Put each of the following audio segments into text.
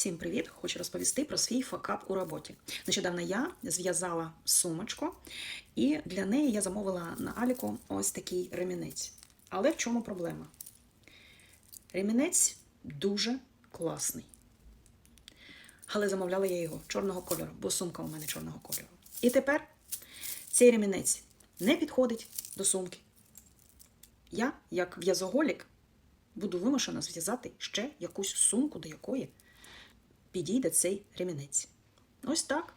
Всім привіт! Хочу розповісти про свій факап у роботі. Нещодавно я зв'язала сумочку, і для неї я замовила на Аліку ось такий ремінець. Але в чому проблема? Ремінець дуже класний. Але замовляла я його чорного кольору, бо сумка у мене чорного кольору. І тепер цей ремінець не підходить до сумки. Я, як в'язоголік, буду вимушена зв'язати ще якусь сумку, до якої підійде цей ремінець. Ось так.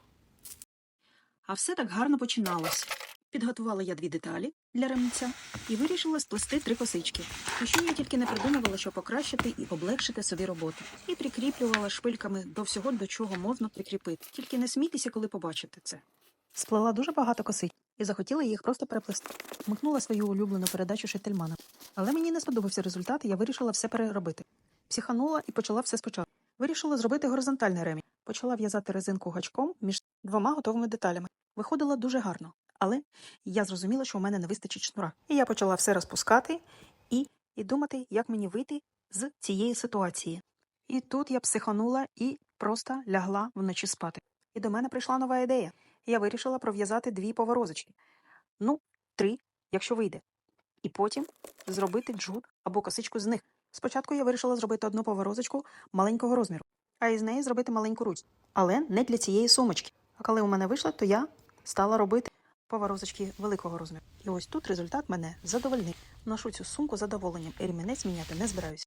А все так гарно починалось. Підготувала я дві деталі для ремінця і вирішила сплести три косички. І що я тільки не придумувала, щоб покращити і облегшити собі роботу. І прикріплювала шпильками до всього, до чого можна прикріпити. Тільки не смійтеся, коли побачите це. Сплела дуже багато косичок і захотіла їх просто переплести. Вмикнула свою улюблену передачу Шетельмана. Але мені не сподобався результат, і я вирішила все переробити. Психанула і почала все спочатку. Вирішила зробити горизонтальний ремінь. Почала в'язати резинку гачком між двома готовими деталями. Виходило дуже гарно, але я зрозуміла, що у мене не вистачить шнура. І я почала все розпускати і, і думати, як мені вийти з цієї ситуації. І тут я психанула і просто лягла вночі спати. І до мене прийшла нова ідея. Я вирішила пров'язати дві поворозочки. Ну, три, якщо вийде. І потім зробити джут або косичку з них. Спочатку я вирішила зробити одну поворозочку маленького розміру, а із неї зробити маленьку ручку. але не для цієї сумочки. А коли у мене вийшло, то я стала робити поворозочки великого розміру. І ось тут результат мене задовольнив. Ношу цю сумку задоволенням і ремінець міняти не збираюся.